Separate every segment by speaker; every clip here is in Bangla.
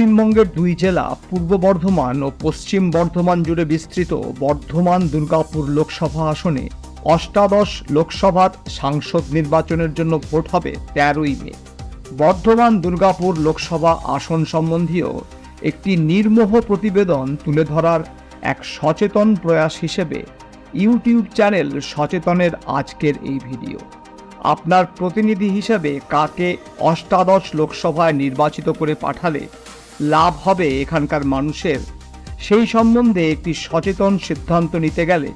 Speaker 1: পশ্চিমবঙ্গের দুই জেলা, পূর্ব বর্ধমান ও পশ্চিম বর্ধমান জুড়ে বিস্তৃত বর্ধমান দুর্গাপুর লোকসভা আসনে অষ্টাদশ লোকসভার সাংসদ নির্বাচনের জন্য ভোট হবে তেরোই মে। বর্ধমান দুর্গাপুর লোকসভা আসন সম্বন্ধীয় একটি নির্মোহ প্রতিবেদন তুলে ধরার এক সচেতন প্রয়াস হিসেবে ইউটিউব চ্যানেল সচেতনের আজকের এই ভিডিও। আপনার প্রতিনিধি হিসেবে কাকে অষ্টাদশ লোকসভায় নির্বাচিত করে পাঠালে লাভ হবে এখানকার মানুষের। সেই সম্বন্ধে একটি সচেতন সিদ্ধান্ত নিতে গেলে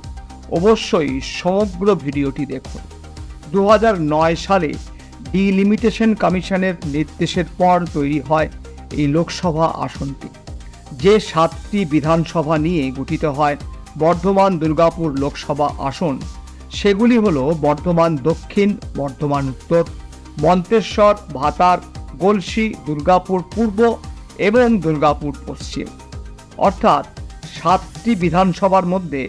Speaker 1: অবশ্যই সমগ্র ভিডিওটি দেখুন। দু হাজার নয় সালে ডিলিমিটেশন কমিশনের নির্দেশের পর তৈরি হয় এই লোকসভা আসনটি। যে সাতটি বিধানসভা নিয়ে গঠিত হয়, বর্ধমান দুর্গাপুর লোকসভা আসন, সেগুলি হল বর্ধমান দক্ষিণ, বর্ধমান উত্তর, মন্তেশ্বর, ভাতার, গলসি, দুর্গাপুর পূর্ব এবং দুর্গাপুর পশ্চিম। অর্থাৎ সাতটি বিধানসভার মধ্যে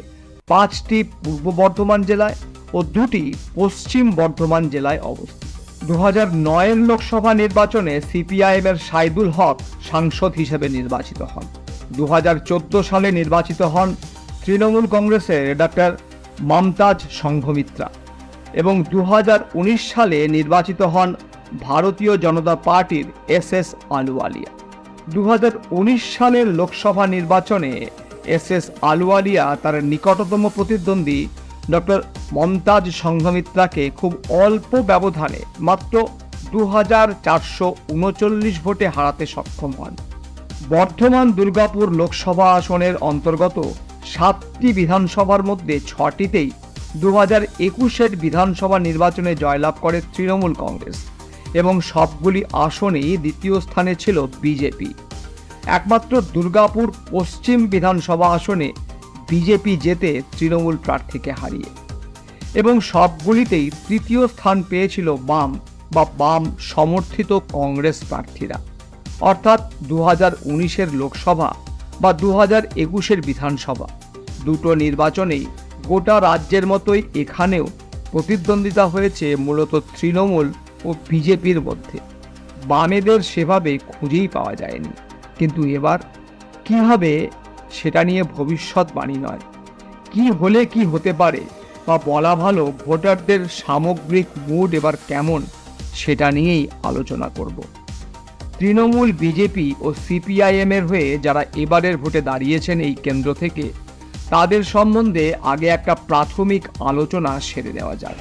Speaker 1: পাঁচটি পূর্ব বর্ধমান জেলায় ও দুটি পশ্চিম বর্ধমান জেলায় অবস্থিত। দু হাজার নয়ের লোকসভা নির্বাচনে সিপিআইএম এর সাইদুল হক সাংসদ হিসেবে নির্বাচিত হন। দু হাজার চোদ্দ সালে নির্বাচিত হন তৃণমূল কংগ্রেসের ডক্টর মমতাজ সংঘমিত্রা এবং দু হাজার উনিশ সালে নির্বাচিত হন ভারতীয় জনতা পার্টির এস এস আলুওয়ালিয়া। দু হাজার উনিশ সালের লোকসভা নির্বাচনে এস এস আলুওয়ালিয়া তার নিকটতম প্রতিদ্বন্দ্বী ডক্টর মমতাজ সংঘমিত্রাকে খুব অল্প ব্যবধানে মাত্র দু ভোটে হারাতে সক্ষম হন। বর্ধমান দুর্গাপুর লোকসভা আসনের অন্তর্গত সাতটি বিধানসভার মধ্যে ছটিতেই দু হাজার একুশের বিধানসভা নির্বাচনে জয়লাভ করে তৃণমূল কংগ্রেস এবং সবগুলি আসনেই দ্বিতীয় স্থানে ছিল বিজেপি। একমাত্র দুর্গাপুর পশ্চিম বিধানসভা আসনে বিজেপি জেতে তৃণমূল প্রার্থীকে হারিয়ে। এবং সবগুলিতেই তৃতীয় স্থান পেয়েছিল বাম বা বাম সমর্থিত কংগ্রেস প্রার্থীরা। অর্থাৎ দু হাজার লোকসভা বা দু হাজার একুশের বিধানসভা। দুটো নির্বাচনেই গোটা রাজ্যের মতোই এখানেও প্রতিদ্বন্দ্বিতা হয়েছে মূলত তৃণমূল ও বিজেপির মধ্যে। বামেদের সেভাবে খুঁজেই পাওয়া যায়নি। কিন্তু এবার কি হবে সেটা নিয়ে ভবিষ্যৎবাণী নয়? কি হলে কি হতে পারে? বা বলা ভালো ভোটারদের সামগ্রিক মুড এবার কেমন? সেটা নিয়েই আলোচনা করব। তৃণমূল, বিজেপি ও সিপিআইএম এর হয়ে যারা এবারের ভোটে দাঁড়িয়েছেন এই কেন্দ্র থেকে, তাদের সম্বন্ধে আগে একটা প্রাথমিক আলোচনা সেরে নেওয়া যাক।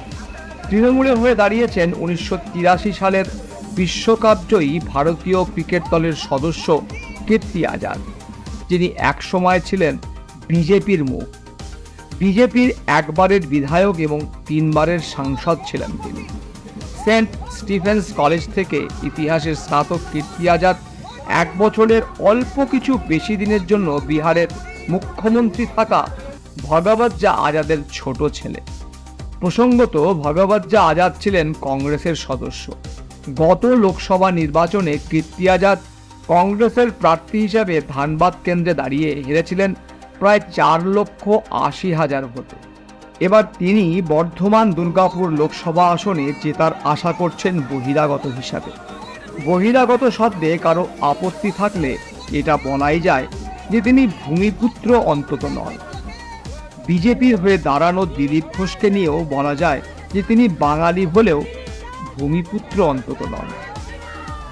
Speaker 1: তৃণমূলের হয়ে দাঁড়িয়েছেন উনিশশো তিরাশি সালের বিশ্বকাপজয়ী ভারতীয় ক্রিকেট দলের সদস্য কীর্তি আজাদ, যিনি একসময় ছিলেন বিজেপির মুখ। বিজেপির একবারের বিধায়ক এবং তিনবারের সাংসদ ছিলেন তিনি। সেন্ট স্টিফেন্স কলেজ থেকে ইতিহাসের স্নাতক কীর্তি আজাদ এক বছরের অল্প কিছু বেশি দিনের জন্য বিহারের মুখ্যমন্ত্রী থাকা ভগবজ্জা আজাদের ছোট ছেলে। প্রসঙ্গত, ভগবজ্জা আজাদ ছিলেন কংগ্রেসের সদস্য। গত লোকসভা নির্বাচনে কীর্তি আজাদ কংগ্রেসের প্রার্থী হিসাবে ধানবাদ কেন্দ্রে দাঁড়িয়ে হেরেছিলেন প্রায় চার লক্ষ আশি হাজার ভোটে। এবার তিনি বর্ধমান দুর্গাপুর লোকসভা আসনে জেতার আশা করছেন বহিরাগত হিসাবে। বহিরাগত শব্দে কারও আপত্তি থাকলে এটা বলাই যায় যে তিনি ভূমিপুত্র অন্তত নয় বিজেপির হয়ে দাঁড়ানো দিলীপ ঘোষকে নিয়েও বলা যায় যে তিনি বাঙালি হলেও ভূমিপুত্র অন্তত নন।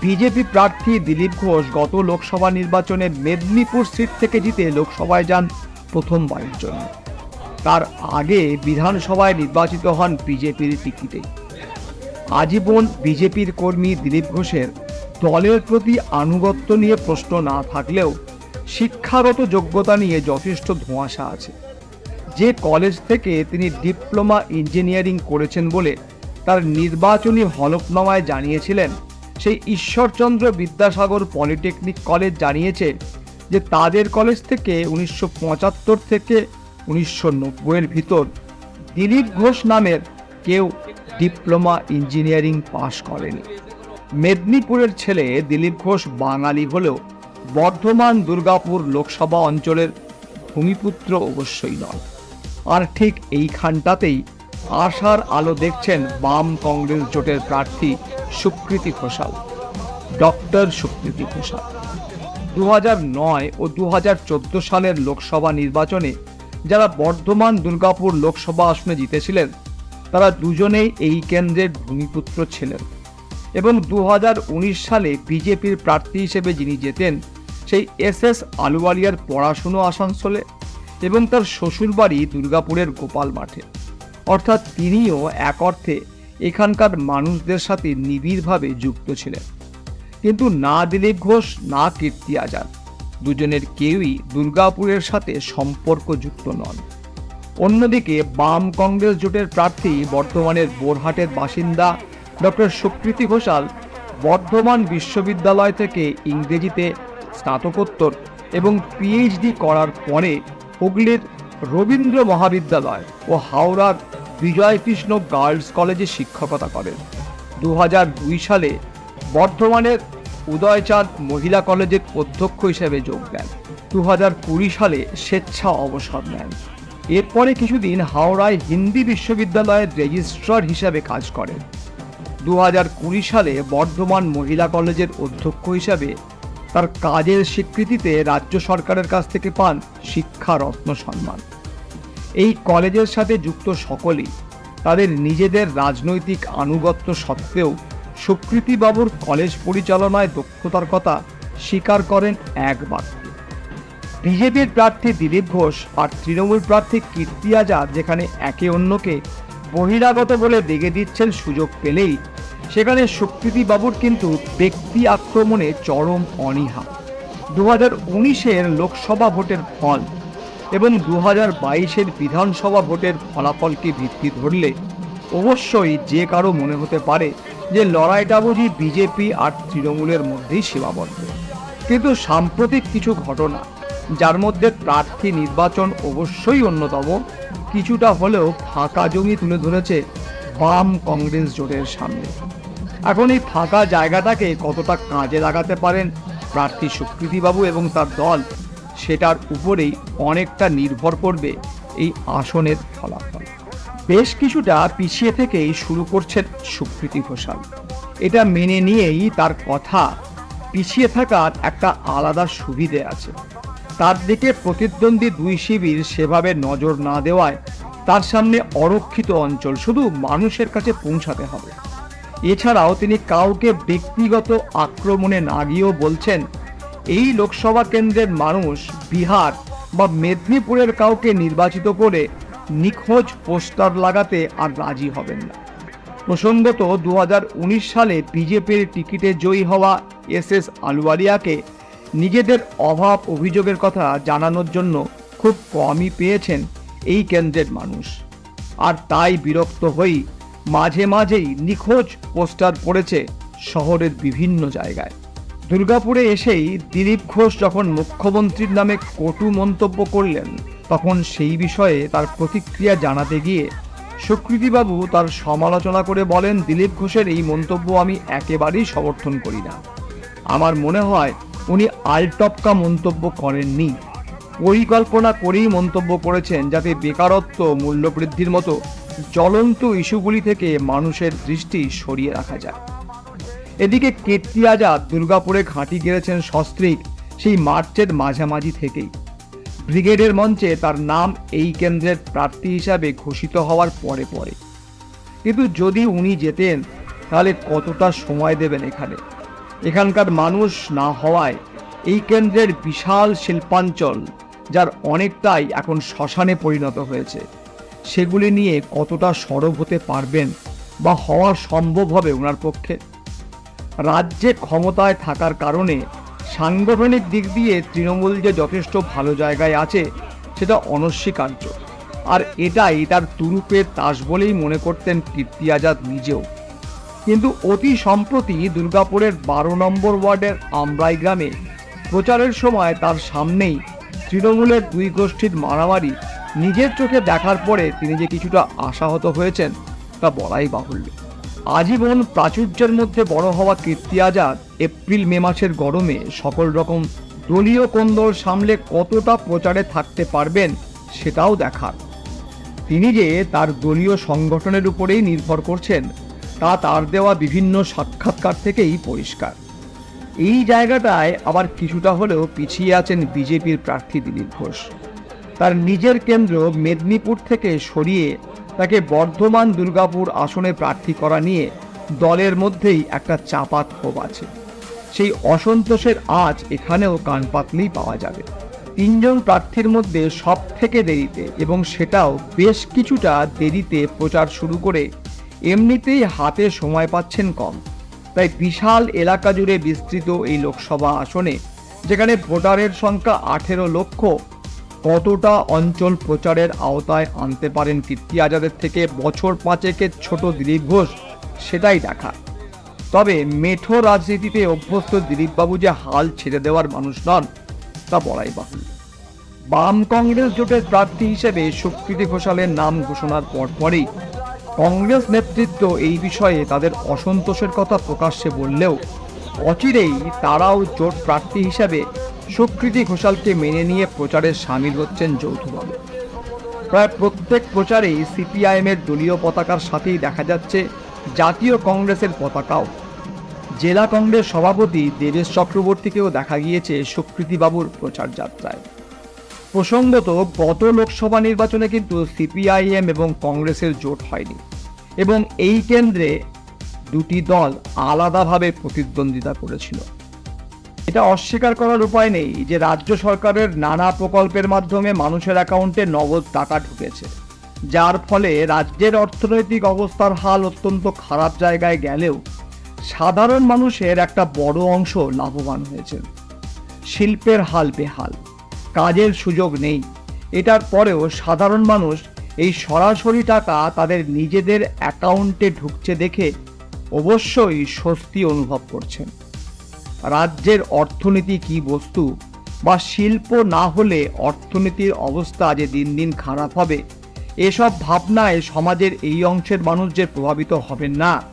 Speaker 1: বিজেপি প্রার্থী দিলীপ ঘোষ গত লোকসভা নির্বাচনে মেদিনীপুর সিট থেকে জিতে লোকসভায় যান প্রথমবারের জন্য। তার আগে বিধানসভায় নির্বাচিত হন বিজেপির টিকিটে। আজীবন বিজেপির কর্মী দিলীপ ঘোষের দলের প্রতি আনুগত্য নিয়ে প্রশ্ন না থাকলেও শিক্ষাগত যোগ্যতা নিয়ে যথেষ্ট ধোঁয়াশা আছে। যে কলেজ থেকে তিনি ডিপ্লোমা ইঞ্জিনিয়ারিং করেছেন বলে তার নির্বাচনী হলফনামায় জানিয়েছিলেন সেই ঈশ্বরচন্দ্র বিদ্যাসাগর পলিটেকনিক কলেজ জানিয়েছে যে তাদের কলেজ থেকে উনিশশো পঁচাত্তর থেকে উনিশশো নব্বইয়ের ভিতর দিলীপ ঘোষ নামের কেউ ডিপ্লোমা ইঞ্জিনিয়ারিং পাশ করেনি। মেদিনীপুরের ছেলে দিলীপ ঘোষ বাঙালি হলেও বর্ধমান দুর্গাপুর লোকসভা অঞ্চলের ভূমিপুত্র অবশ্যই নয়। আর ঠিক এইখানটাতেই আশার আলো দেখছেন বাম কংগ্রেস জোটের প্রার্থী সুকৃতি ঘোষাল, ডক্টর সুকৃতি ঘোষাল। দু নয় ও দু হাজার চোদ্দ সালের লোকসভা নির্বাচনে যারা বর্ধমান দুর্গাপুর লোকসভা আসনে জিতেছিলেন, তারা দুজনেই এই কেন্দ্রের ভূমিপুত্র ছিলেন এবং দু হাজার উনিশ সালে বিজেপির প্রার্থী হিসেবে যিনি জেতেন, সেই এস এস আলুওয়ালিয়ার পড়াশুনো আসানসোলে এবং তার শ্বশুরবাড়ি দুর্গাপুরের গোপাল মাঠে। অর্থাৎ তিনিও এক অর্থে এখানকার মানুষদের সাথে নিবিড়ভাবে যুক্ত ছিলেন। কিন্তু না দিলীপ ঘোষ, না কীর্তি আজাদ, দুজনের কেউই দুর্গাপুরের সাথে সম্পর্কযুক্ত নন। অন্যদিকে বাম কংগ্রেস জোটের প্রার্থী বর্ধমানের বোরহাটের বাসিন্দা ডক্টর সুকৃতি ঘোষাল বর্ধমান বিশ্ববিদ্যালয় থেকে ইংরেজিতে স্নাতকোত্তর এবং পিএইচডি করার পরে হুগলির রবীন্দ্র মহাবিদ্যালয় ও হাওড়ার বিজয়কৃষ্ণ গার্লস কলেজে শিক্ষকতা করেন। দু হাজার দুই সালে বর্ধমানের উদয়চাঁদ মহিলা কলেজের অধ্যক্ষ হিসেবে যোগ দেন। দু হাজার কুড়ি সালে স্বেচ্ছা অবসর নেন। এরপরে কিছুদিন হাওড়ায় হিন্দি বিশ্ববিদ্যালয়ের রেজিস্ট্রার হিসাবে কাজ করেন। দু হাজার কুড়ি সালে বর্ধমান মহিলা কলেজের অধ্যক্ষ হিসাবে তার কাজের স্বীকৃতিতে রাজ্য সরকারের কাছ থেকে পান শিক্ষা রত্ন সম্মান। এই কলেজের সাথে যুক্ত সকলেই তাদের নিজেদের রাজনৈতিক আনুগত্য সত্ত্বেও সুকৃতিবাবুর কলেজ পরিচালনায় দক্ষতার কথা স্বীকার করেন এক বাক্যে বিজেপির প্রার্থী দিলীপ ঘোষ আর তৃণমূল প্রার্থী কীর্তি আজাদ যেখানে একে অন্যকে বহিরাগত বলে দেখে দিচ্ছেন সুযোগ পেলেই সেখানে সুকৃতিবাবুর কিন্তু ব্যক্তি আক্রমণে চরম অনীহা। দু হাজার উনিশের লোকসভা ভোটের ফল এবং দু হাজার বাইশের বিধানসভা ভোটের ফলাফলকে ভিত্তি ধরলে অবশ্যই যে কারও মনে হতে পারে যে লড়াইটা বুঝি বিজেপি আর তৃণমূলের মধ্যেই সীমাবদ্ধ। কিন্তু সাম্প্রতিক কিছু ঘটনা, যার মধ্যে প্রার্থী নির্বাচন অবশ্যই অন্যতম, কিছুটা হলেও ফাঁকা জমি তুলে ধরেছে বাম কংগ্রেস জোটের সামনে। এখন এই ফাঁকা জায়গাটাকে কতটা কাজে লাগাতে পারেন প্রার্থী সুকৃতিবাবু এবং তার দল, সেটার উপরেই অনেকটা নির্ভর করবে এই আসনের ফলাফল। বেশ কিছুটা পিছিয়ে থেকেই শুরু করছেন সুকৃতি ঘোষাল। এটা মেনে নিয়েই তার কথা, পিছিয়ে থাকার একটা আলাদা সুবিধে আছে। তার দিকে প্রতিদ্বন্দ্বী দুই শিবির সেভাবে নজর না দেওয়ায় তার সামনে অরক্ষিত অঞ্চল শুধু মানুষের কাছে পৌঁছাতে হবে। এছাড়াও তিনি কাউকে ব্যক্তিগত আক্রমণে না গিয়েও বলছেন, এই লোকসভা কেন্দ্রের মানুষ বিহার বা মেদিনীপুরের কাউকে নির্বাচিত করে নিখোঁজ পোস্টার লাগাতে আর রাজি হবেন না। প্রসঙ্গত দু হাজার উনিশ সালে বিজেপির টিকিটে জয়ী হওয়া এস এস আলুয়ালিয়াকে নিজেদের অভাব অভিযোগের কথা জানানোর জন্য খুব কমই পেয়েছেন এই কেন্দ্রের মানুষ। আর তাই বিরক্ত হয়েই মাঝে মাঝেই নিখোঁজ পোস্টার পড়েছে শহরের বিভিন্ন জায়গায়। দুর্গাপুরে এসেই দিলীপ ঘোষ যখন মুখ্যমন্ত্রীর নামে কটু মন্তব্য করলেন, তখন সেই বিষয়ে তার প্রতিক্রিয়া জানাতে গিয়ে সুকৃতিবাবু তার সমালোচনা করে বলেন, দিলীপ ঘোষের এই মন্তব্য আমি একেবারেই সমর্থন করি না। আমার মনে হয় উনি আলটপকা মন্তব্য করেননি। পরিকল্পনা করেই মন্তব্য করেছেন যাতে বেকারত্ব, মূল্যবৃদ্ধির মতো জ্বলন্ত ইস্যুগুলি থেকে মানুষের দৃষ্টি সরিয়ে রাখা যায়। এদিকে কীর্তি আজাদ দুর্গাপুরে ঘাঁটি গেড়েছেন সস্ত্রীক সেই মার্চের মাঝামাঝি থেকেই। ব্রিগেডের মঞ্চে তার নাম এই কেন্দ্রের প্রার্থী হিসাবে ঘোষিত হওয়ার পরে পরে। কিন্তু যদি উনি যেতেন, তাহলে কতটা সময় দেবেন এখানে? এখানকার মানুষ না হওয়ায় এই কেন্দ্রের বিশাল শিল্পাঞ্চল, যার অনেকটাই এখন শ্মশানে পরিণত হয়েছে। সেগুলি নিয়ে কতটা সরব হতে পারবেন বা হওয়া সম্ভব হবে ওনার পক্ষে? রাজ্যে ক্ষমতায় থাকার কারণে সাংগঠনিক দিক দিয়ে তৃণমূল যে যথেষ্ট ভালো জায়গায় আছে, সেটা অনস্বীকার্য। আর এটাই তার তুরুপের তাস বলেই মনে করতেন কীর্তি আজাদ নিজেও। কিন্তু অতি সম্প্রতি দুর্গাপুরের বারো নম্বর ওয়ার্ডের আমরাই গ্রামে প্রচারের সময় তার সামনেই তৃণমূলের দুই গোষ্ঠীর মারামারি নিজের চোখে দেখার পরে তিনি যে কিছুটা আশাহত হয়েছেন, তা বলাই বাহুল্য। আজীবন প্রাচুর্যের মধ্যে বড় হওয়া কীর্তি আজাদ এপ্রিল মে মাসের গরমে সকল রকম দলীয় কোন্দল সামলে কতটা প্রচারে থাকতে পারবেন সেটাও দেখার। তিনি যে তার দলীয় সংগঠনের উপরেই নির্ভর করছেন, তা তার দেওয়া বিভিন্ন সাক্ষাৎকার থেকেই পরিষ্কার। এই জায়গাটায় আবার কিছুটা হলেও পিছিয়ে আছেন বিজেপির প্রার্থী দিলীপ ঘোষ। তার নিজের কেন্দ্র মেদিনীপুর থেকে সরিয়ে তাকে বর্ধমান দুর্গাপুর আসনে প্রার্থী করা নিয়ে দলের মধ্যেই একটা চাপাত ক্ষোভ আছে। সেই অসন্তোষের আজ এখানেও কান পাতলেই পাওয়া যাবে। তিনজন প্রার্থীর মধ্যে সব থেকে দেরিতে এবং সেটাও বেশ কিছুটা দেরিতে প্রচার শুরু করে এমনিতেই হাতে সময় পাচ্ছেন কম। তাই বিশাল এলাকা জুড়ে বিস্তৃত এই লোকসভা আসনে, যেখানে ভোটারের সংখ্যা আঠেরো লক্ষ কতটা অঞ্চল প্রচারের আওতায় আনতে পারেন কীর্তি আজাদের থেকে বছর পাঁচেকের ছোট দিলীপ ঘোষ, সেটাই দেখা তবে মেঠো রাজনীতিতে অভ্যস্ত দিলীপবাবু যে হাল ছেড়ে দেওয়ার মানুষ নন, তা বলাই বাহুল্য। বাম কংগ্রেস জোটের প্রার্থী হিসেবে সুকৃতি ঘোষালের নাম ঘোষণার পরপরই কংগ্রেস নেতৃত্ব এই বিষয়ে তাদের অসন্তোষের কথা প্রকাশ্যে বললেও অচিরেই তারাও জোট প্রার্থী হিসাবে সুকৃতি ঘোষালকে মেনে নিয়ে প্রচারে সামিল হচ্ছেন যৌথভাবে প্রায় প্রত্যেক প্রচারেই সিপিআইএমের দলীয় পতাকার সাথেই দেখা যাচ্ছে জাতীয় কংগ্রেসের পতাকাও। জেলা কংগ্রেস সভাপতি দেবেশ চক্রবর্তীকেও দেখা গিয়েছে সুকৃতিবাবুর প্রচার যাত্রায়। প্রসঙ্গত, গত লোকসভা নির্বাচনে কিন্তু সিপিআইএম এবং কংগ্রেসের জোট হয়নি এবং এই কেন্দ্রে দুটি দল আলাদাভাবে প্রতিদ্বন্দ্বিতা করেছিল। এটা অস্বীকার করার উপায় নেই যে রাজ্য সরকারের নানা প্রকল্পের মাধ্যমে মানুষের অ্যাকাউন্টে নগদ টাকা ঢুকেছে, যার ফলে রাজ্যের অর্থনৈতিক অবস্থার হাল অত্যন্ত খারাপ জায়গায় গেলেও সাধারণ মানুষের একটা বড় অংশ লাভবান হয়েছে। শিল্পের হাল বেহাল, কাজের সুযোগ নেই, এটার পরেও সাধারণ মানুষ এই সরাসরি টাকা তাদের নিজেদের অ্যাকাউন্টে ঢুকছে দেখে অবশ্যই স্বস্তি অনুভব করছেন। রাজ্যের অর্থনীতি কি বস্তু বা শিল্প না হলে অর্থনীতির অবস্থা যে দিন দিন খারাপ হবে, এসব ভাবনায় সমাজের এই অংশের মানুষ যে প্রভাবিত হবেন না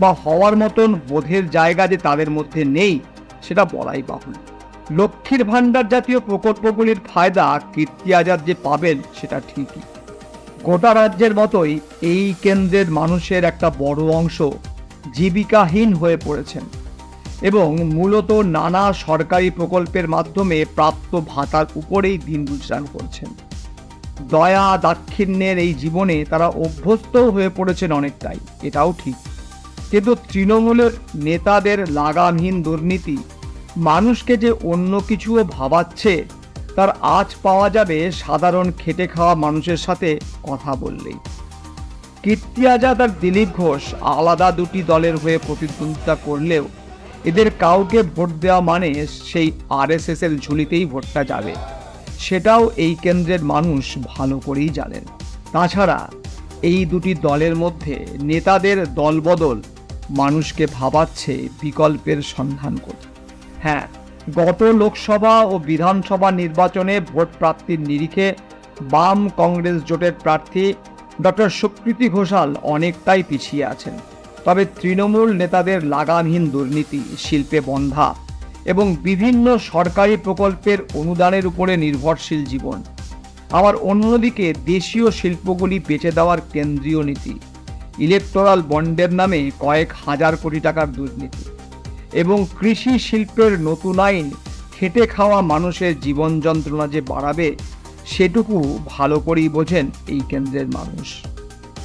Speaker 1: বা হওয়ার মতন বোধের জায়গা যে তাদের মধ্যে নেই, সেটা বলাই বাহুল্য। লক্ষ্মীর ভাণ্ডার জাতীয় প্রকল্পগুলির ফায়দা কীর্তি আজাদ যে পাবেন, সেটা ঠিকই। গোটা রাজ্যের মতোই এই কেন্দ্রের মানুষের একটা বড় অংশ জীবিকাহীন হয়ে পড়েছেন। এবং মূলত নানা সরকারি প্রকল্পের মাধ্যমে প্রাপ্ত ভাতার উপরেই দিন গুজরান করছেন। দয়া দাক্ষিণ্যের এই জীবনে তারা অভ্যস্ত হয়ে পড়েছেন অনেকটাই, এটাও ঠিক। কিন্তু তৃণমূলের নেতাদের লাগামহীন দুর্নীতি, মানুষকে যে অন্য কিছুও ভাবাচ্ছে, তার আজ পাওয়া যাবে সাধারণ খেটে খাওয়া মানুষের সাথে কথা বললেই। কীর্তি আজাদ আর দিলীপ ঘোষ আলাদা দুটি দলের হয়ে প্রতিদ্বন্দ্বিতা করলেও এদের কাউকে ভোট দেওয়া মানে সেই আরএসএস এর ঝুলিতেই ভোটটা যাবে। সেটাও এই কেন্দ্রের মানুষ ভালো করেই জানেন। তাছাড়া এই দুটি দলের মধ্যে নেতাদের দলবদল মানুষকে ভাবাচ্ছে বিকল্পের সন্ধান করতে হ্যাঁ গত লোকসভা ও বিধানসভা নির্বাচনে ভোট প্রাপ্তির নিরিখে বাম কংগ্রেস জোটের প্রার্থী ডক্টর সুকৃতি ঘোষাল অনেকটাই পিছিয়ে আছেন। তবে তৃণমূল নেতাদের লাগামহীন দুর্নীতি, শিল্পে বন্ধা এবং বিভিন্ন সরকারি প্রকল্পের অনুদানের উপরে নির্ভরশীল জীবন। আবার অন্যদিকে দেশীয় শিল্পগুলি বেচে দেওয়ার কেন্দ্রীয় নীতি, ইলেকটোরাল বন্ডের নামে কয়েক হাজার কোটি টাকার দুর্নীতি এবং কৃষি শিল্পের নতুন আইন, খেটে খাওয়া মানুষের জীবন যন্ত্রণা যে বাড়াবে, সেটুকু ভালো করেই বোঝেন এই কেন্দ্রের মানুষ।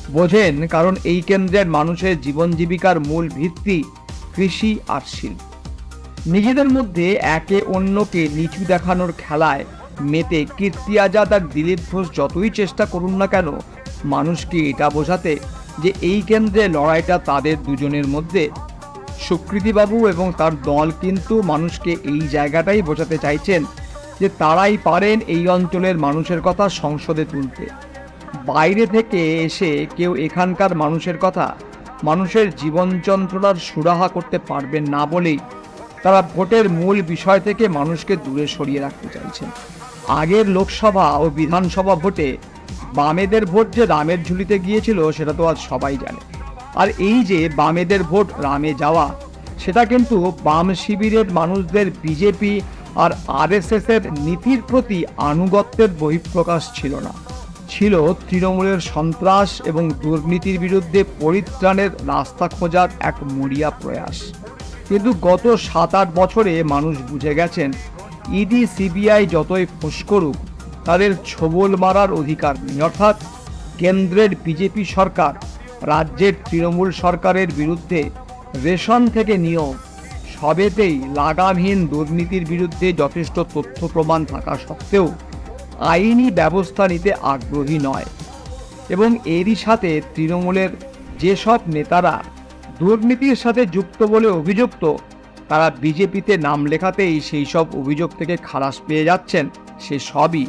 Speaker 1: বোঝেন কারণ এই কেন্দ্রের মানুষের জীবন জীবিকার মূল ভিত্তি কৃষি আর শিল্প। নিজেদের মধ্যে একে অন্যকে নিচু দেখানোর খেলায় মেতে কীর্তি আজাদ আর দিলীপ ঘোষ যতই চেষ্টা করুন না কেন, মানুষকে এটা বোঝাতে যে এই কেন্দ্রে লড়াইটা তাদের দুজনের মধ্যে। সুকৃতিবাবু এবং তার দল কিন্তু মানুষকে এই জায়গাটাই বোঝাতে চাইছেন যে তারাই পারেন এই অঞ্চলের মানুষের কথা সংসদে তুলতে। বাইরে থেকে এসে কেউ এখানকার মানুষের কথা, মানুষের জীবন যন্ত্রণার সুরাহা করতে পারবেন না বলেই তারা ভোটের মূল বিষয় থেকে মানুষকে দূরে সরিয়ে রাখতে চাইছেন। আগের লোকসভা ও বিধানসভা ভোটে বামেদের ভোট যে রামের ঝুলিতে গিয়েছিল সেটা তো আজ সবাই জানে। আর এই যে বামেদের ভোট রামে যাওয়া, সেটা কিন্তু বাম শিবিরের মানুষদের বিজেপি আর আরএসএস এর নীতির প্রতি আনুগত্যের বহিঃপ্রকাশ ছিল না। ছিল তৃণমূলের সন্ত্রাস এবং দুর্নীতির বিরুদ্ধে পরিত্রাণের রাস্তা খোঁজার এক মরিয়া প্রয়াস। কিন্তু গত সাত আট বছরে মানুষ বুঝে গেছেন, ইডি, সিবিআই যতই ফোঁস করুক, তাদের ছবল মারার অধিকার নেই। অর্থাৎ কেন্দ্রের বিজেপি সরকার রাজ্যের তৃণমূল সরকারের বিরুদ্ধে রেশন থেকে নিয়োগ, সবেতেই লাগামহীন দুর্নীতির বিরুদ্ধে যথেষ্ট তথ্য প্রমাণ থাকা সত্ত্বেও আইনি ব্যবস্থা নিতে আগ্রহী নয়। এবং এরই সাথে তৃণমূলের যেসব নেতারা দুর্নীতির সাথে যুক্ত বলে অভিযুক্ত, তারা বিজেপিতে নাম লেখাতেই সেই সব অভিযোগ থেকে খালাস পেয়ে যাচ্ছেন। সে সবই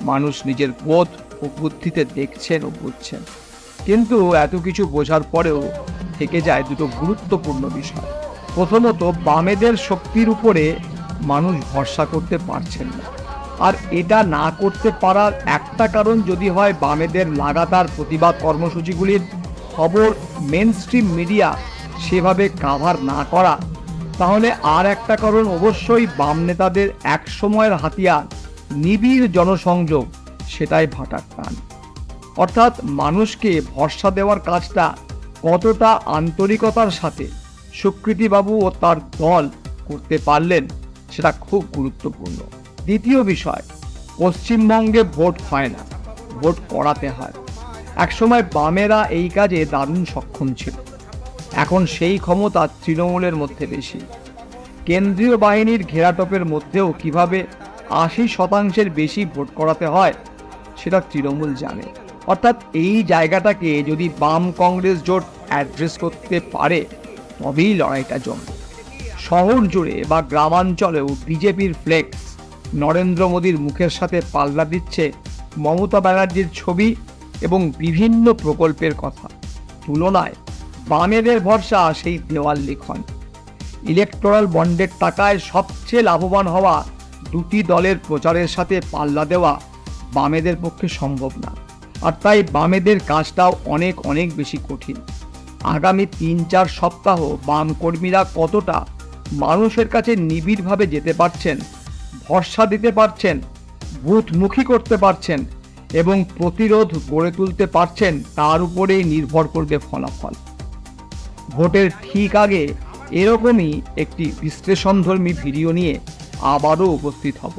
Speaker 1: মানুষ নিজের বোধ ও বুদ্ধিতে দেখছেন ও বুঝছেন। কিন্তু এত কিছু বোঝার পরেও থেকে যায় দুটো গুরুত্বপূর্ণ বিষয়। প্রথমত, বামেদের শক্তির উপরে মানুষ ভরসা করতে পারছেন না। আর এটা না করতে পারার একটা কারণ যদি হয় বামেদের লাগাতার প্রতিবাদ কর্মসূচিগুলির। খবর মেন স্ট্রিম মিডিয়া সেভাবে কাভার না করা। তাহলে আর একটা কারণ অবশ্যই বাম নেতাদের এক সময়ের হাতিয়ার, নিবিড় জনসংযোগ, সেটাই ভাটার টান। অর্থাৎ মানুষকে ভরসা দেওয়ার কাজটা কতটা আন্তরিকতার সাথে সুকৃতিবাবু ও তার দল করতে পারলেন, সেটা খুব গুরুত্বপূর্ণ। দ্বিতীয় বিষয়, পশ্চিমবঙ্গে ভোট হয় না, ভোট করাতে হয়। একসময় বামেরা এই কাজে দারুণ সক্ষম ছিল। এখন সেই ক্ষমতা তৃণমূলের মধ্যে বেশি। কেন্দ্রীয় বাহিনীর ঘেরাটপের মধ্যেও কীভাবে আশি শতাংশের বেশি ভোট করাতে হয়, সেটা তৃণমূল জানে। অর্থাৎ এই জায়গাটাকে যদি বাম কংগ্রেস জোট অ্যাড্রেস করতে পারে, তবেই লড়াইটা জমবে। শহর জুড়ে বা গ্রামাঞ্চলেও বিজেপির ফ্লেক্স নরেন্দ্র মোদীর মুখের সাথে পাল্লা দিচ্ছে মমতা ব্যানার্জির ছবি এবং বিভিন্ন প্রকল্পের কথা। তুলনায় বামেদের ভরসা সেই দেওয়াল লিখন। ইলেকটোরাল বন্ডের টাকায় সবচেয়ে লাভবান হওয়া দুটি দলের প্রচারের সাথে পাল্লা দেওয়া বামেদের পক্ষে সম্ভব না। আর তাই বামেদের কাজটাও অনেক অনেক বেশি কঠিন। আগামী তিন চার সপ্তাহ বাম কর্মীরা কতটা মানুষের কাছে নিবিড়ভাবে যেতে পারছেন ভরসা দিতে পারছেন, বুথমুখী করতে পারছেন এবং প্রতিরোধ গড়ে তুলতে পারছেন, তার উপরেই নির্ভর করবে ফলাফল। ভোটের ঠিক আগে এরকমই একটি বিশ্লেষণধর্মী ভিডিও নিয়ে আবারও উপস্থিত হব।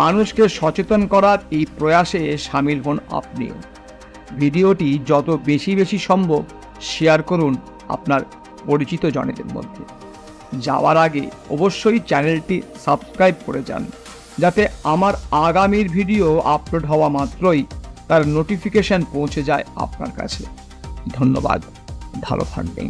Speaker 1: মানুষকে সচেতন করার এই প্রয়াসে সামিল হন আপনিও। ভিডিওটি যত বেশি বেশি সম্ভব শেয়ার করুন, আপনার পরিচিত জনেদের মধ্যে। যাওয়ার আগে অবশ্যই চ্যানেলটি সাবস্ক্রাইব করে যান, যাতে আমার আগামীর ভিডিও আপলোড হওয়া মাত্রই তার নোটিফিকেশান পৌঁছে যায় আপনার কাছে। ধন্যবাদ, ভালো থাকবেন।